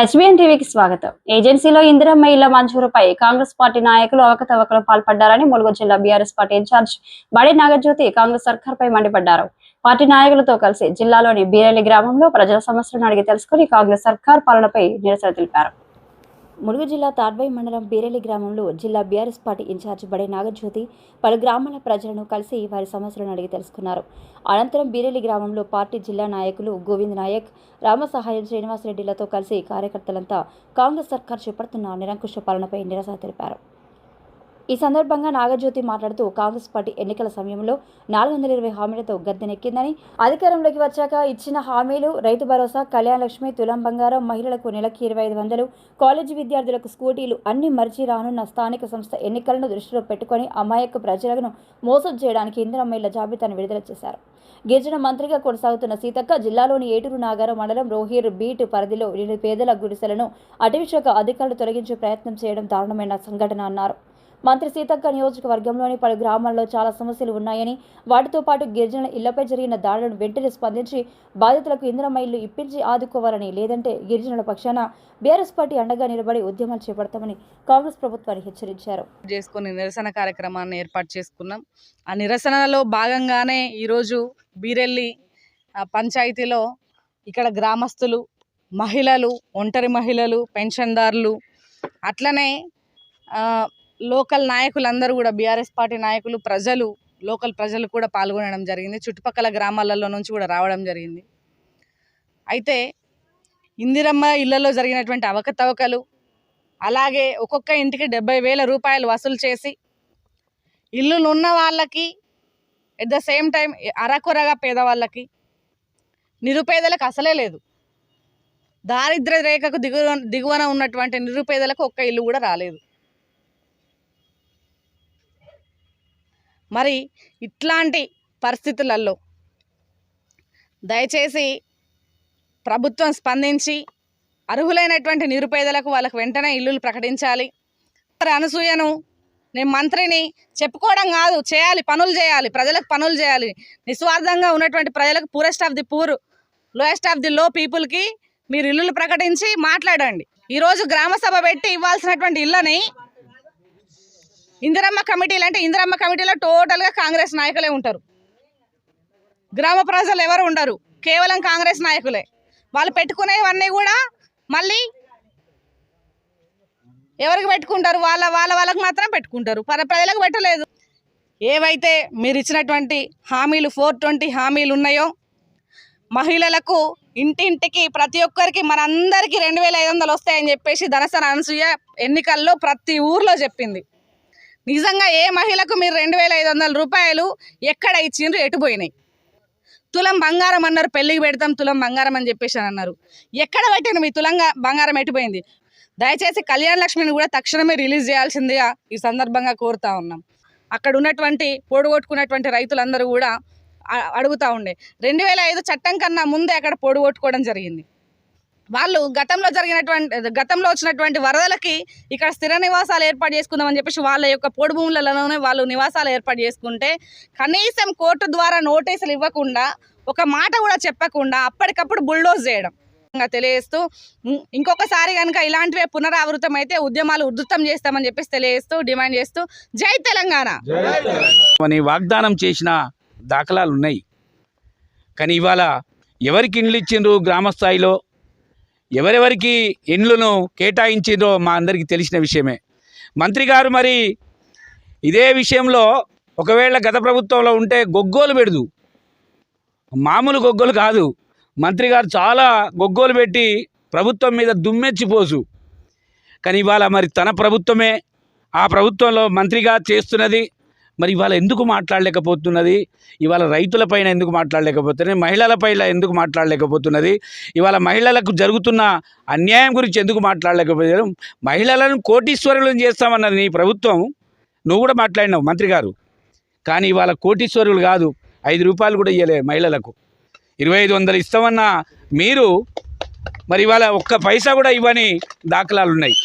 SBN టీవీకి స్వాగతం. ఏజెన్సీలో ఇందిరమ్మ ఇళ్ళ మంజూరుపై కాంగ్రెస్ పార్టీ నాయకులు అవకతవకలు పాల్పడ్డారని ములుగు జిల్లా బీఆర్ఎస్ పార్టీ ఇన్ఛార్జ్ బడి నాగజ్యోతి కాంగ్రెస్ సర్కార్పై మండిపడ్డారు. పార్టీ నాయకులతో కలిసి జిల్లాలోని బీరెల్లి గ్రామంలో ప్రజల సమస్యలను అడిగి తెలుసుకుని కాంగ్రెస్ సర్కార్ పాలనపై నిరసన తెలిపారు. ములుగు జిల్లా తాడ్వై మండలం బీరెలి గ్రామంలో జిల్లా BRS party incharge Bade Nagajyothi పలు గ్రామాల ప్రజలను కలిసి వారి సమస్యలను అడిగి తెలుసుకున్నారు. అనంతరం బీరెల్లి గ్రామంలో పార్టీ జిల్లా నాయకులు గోవింద్ నాయక్ రామసహాయం శ్రీనివాసరెడ్డిలతో కలిసి కార్యకర్తలంతా కాంగ్రెస్ సర్కార్ చేపడుతున్న నిరంకుశ పాలనపై నిరసన తెలిపారు. ఈ సందర్భంగా నాగజ్యోతి మాట్లాడుతూ కాంగ్రెస్ పార్టీ ఎన్నికల సమయంలో నాలుగు వందల ఇరవై హామీలతో గద్దెనెక్కిందని అధికారంలోకి వచ్చాక ఇచ్చిన హామీలు రైతు భరోసా కళ్యాణ లక్ష్మి తులం బంగారం మహిళలకు నెలకి ఇరవై ఐదు వందలు కాలేజీ విద్యార్థులకు స్కూటీలు అన్ని మరిచి రానున్న స్థానిక సంస్థ ఎన్నికలను దృష్టిలో పెట్టుకుని అమాయక ప్రజలను మోసం చేయడానికి ఇందిరమ్మల జాబితాను విడుదల చేశారు. గిరిజన మంత్రిగా కొనసాగుతున్న సీతక్క జిల్లాలోని ఏటూరు నాగారం మండలం రోహీర్ బీట్ పరిధిలో నిరుపేదల గుడిసెలను అటవీ శాఖ అధికారులు తొలగించే ప్రయత్నం చేయడం దారుణమైన సంఘటన అన్నారు. మంత్రి సీతక్క నియోజకవర్గంలోని పలు గ్రామాల్లో చాలా సమస్యలు ఉన్నాయని వాటితో పాటు గిరిజనుల ఇళ్ళపై జరిగిన దాడులను వెంటనే స్పందించి బాధితులకు ఇందిరమ్మ ఇల్లు ఇప్పించి ఆదుకోవాలని లేదంటే గిరిజనుల పక్షాన బీఆర్ఎస్ పార్టీ అండగా నిలబడి ఉద్యమాలు చేపడతామని కాంగ్రెస్ ప్రభుత్వాన్ని హెచ్చరించారు. చేసుకొని నిరసన కార్యక్రమాన్ని ఏర్పాటు చేసుకున్నాం. ఆ నిరసనలో భాగంగానే ఈరోజు బీరెల్లి పంచాయతీలో ఇక్కడ గ్రామస్తులు మహిళలు ఒంటరి మహిళలు పెన్షన్దారులు అట్లనే లోకల్ నాయకులందరూ కూడా బీఆర్ఎస్ పార్టీ నాయకులు ప్రజలు లోకల్ ప్రజలు కూడా పాల్గొనడం జరిగింది. చుట్టుపక్కల గ్రామాలలో నుంచి కూడా రావడం జరిగింది. అయితే ఇందిరమ్మ ఇళ్ళలో జరిగినటువంటి అవకతవకలు అలాగే ఒక్కొక్క ఇంటికి డెబ్బై వేల రూపాయలు వసూలు చేసి ఇల్లులున్న వాళ్ళకి ఎట్ ద సేమ్ టైం అరకొరగా పేదవాళ్ళకి నిరుపేదలకు అసలే లేదు. దారిద్ర్య రేఖకు దిగువ దిగువన ఉన్నటువంటి నిరుపేదలకు ఒక్క ఇల్లు కూడా రాలేదు. మరి ఇట్లాంటి పరిస్థితులలో దయచేసి ప్రభుత్వం స్పందించి అర్హులైనటువంటి నిరుపేదలకు వాళ్ళకు వెంటనే ఇల్లులు ప్రకటించాలి. మరి అనసూయను నేను మంత్రిని చెప్పుకోవడం కాదు చేయాలి పనులు చేయాలి ప్రజలకు పనులు చేయాలి. నిస్వార్థంగా ఉన్నటువంటి ప్రజలకు poorest of the poor lowest of the low పీపుల్కి మీరు ఇల్లులు ప్రకటించి మాట్లాడండి. ఈరోజు గ్రామ సభ పెట్టి ఇవ్వాల్సినటువంటి ఇళ్ళని ఇందిరమ్మ కమిటీలు అంటే ఇందిరమ్మ కమిటీలో టోటల్గా కాంగ్రెస్ నాయకులే ఉంటారు. గ్రామ ప్రజలు ఎవరు ఉండరు. కేవలం కాంగ్రెస్ నాయకులే. వాళ్ళు పెట్టుకునేవన్నీ కూడా మళ్ళీ ఎవరికి పెట్టుకుంటారు? వాళ్ళ వాళ్ళ వాళ్ళకి మాత్రం పెట్టుకుంటారు. పర ప్రజలకు పెట్టలేదు. ఏవైతే మీరు ఇచ్చినటువంటి హామీలు ఫోర్ ట్వంటీ హామీలు ఉన్నాయో మహిళలకు ఇంటింటికి ప్రతి ఒక్కరికి మనందరికీ రెండు వేల ఐదు వందలు వస్తాయని చెప్పేసి ధనసన అనసూయ ఎన్నికల్లో ప్రతి ఊర్లో చెప్పింది. నిజంగా ఏ మహిళకు మీరు రెండు వేల ఐదు వందల రూపాయలు ఎక్కడ ఇచ్చిండ్రు ఎటుపోయినాయి తులం బంగారం అన్నారు పెళ్ళికి పెడతాం తులం బంగారం అని చెప్పేసి అని అన్నారు. ఎక్కడ పెట్టాను మీ తులంగా బంగారం ఎటుపోయింది దయచేసి కళ్యాణ లక్ష్మిని కూడా తక్షణమే రిలీజ్ చేయాల్సిందిగా ఈ సందర్భంగా కోరుతా ఉన్నాం. అక్కడ ఉన్నటువంటి పొడుగొట్టుకున్నటువంటి రైతులందరూ కూడా అడుగుతూ అడుగుతా ఉండే రెండు వేల ఐదు చట్టం కన్నా ముందే అక్కడ పొడుగొట్టుకోవడం జరిగింది. వాళ్ళు గతంలో జరిగినటువంటి గతంలో వచ్చినటువంటి వరదలకి ఇక్కడ స్థిర నివాసాలు ఏర్పాటు చేసుకుందామని చెప్పేసి వాళ్ళ యొక్క పొడి భూములలోనే వాళ్ళు నివాసాలు ఏర్పాటు చేసుకుంటే కనీసం కోర్టు ద్వారా నోటీసులు ఇవ్వకుండా ఒక మాట కూడా చెప్పకుండా అప్పటికప్పుడు బుల్డోజ్ చేయడం. ఇంకా తెలియజేస్తూ ఇంకొకసారి కనుక ఇలాంటివే పునరావృతం అయితే ఉద్యమాలు ఉధృతం చేస్తామని చెప్పేసి తెలియజేస్తూ డిమాండ్ చేస్తూ జై తెలంగాణ! అని వాగ్దానం చేసిన దాఖలాలు ఉన్నాయి కానీ ఇవాళ ఎవరికి ఇండ్లు ఇచ్చిండ్రు గ్రామ స్థాయిలో? ఎవరెవరికి ఇండ్లను కేటాయించిందో మా అందరికీ తెలిసిన విషయమే. మంత్రి గారు మరి ఇదే విషయంలో ఒకవేళ గత ప్రభుత్వంలో ఉంటే గొగ్గోలు పెడదు. మామూలు గొగ్గోలు కాదు. మంత్రి గారు చాలా గొగ్గోలు పెట్టి ప్రభుత్వం మీద దుమ్మెచ్చిపోసు కానీ ఇవాళ మరి తన ప్రభుత్వమే. ఆ ప్రభుత్వంలో మంత్రిగా చేస్తున్నది మరి ఇవాళ ఎందుకు మాట్లాడలేకపోతున్నది? ఇవాళ రైతులపైన ఎందుకు మాట్లాడలేకపోతున్నది? మహిళలపైన ఎందుకు మాట్లాడలేకపోతున్నది? ఇవాళ మహిళలకు జరుగుతున్న అన్యాయం గురించి ఎందుకు మాట్లాడలేకపోతున్నారు? మహిళలను కోటీశ్వరులను చేస్తామన్నది నీ ప్రభుత్వం. నువ్వు కూడా మాట్లాడినావు మంత్రి గారు. కానీ ఇవాళ కోటీశ్వరులు కాదు ఐదు రూపాయలు కూడా ఇవ్వలే మహిళలకు. ఇరవై ఐదు వందలు ఇస్తామన్న మీరు మరి ఇవాళ ఒక్క పైసా కూడా ఇవ్వని దాఖలాలు ఉన్నాయి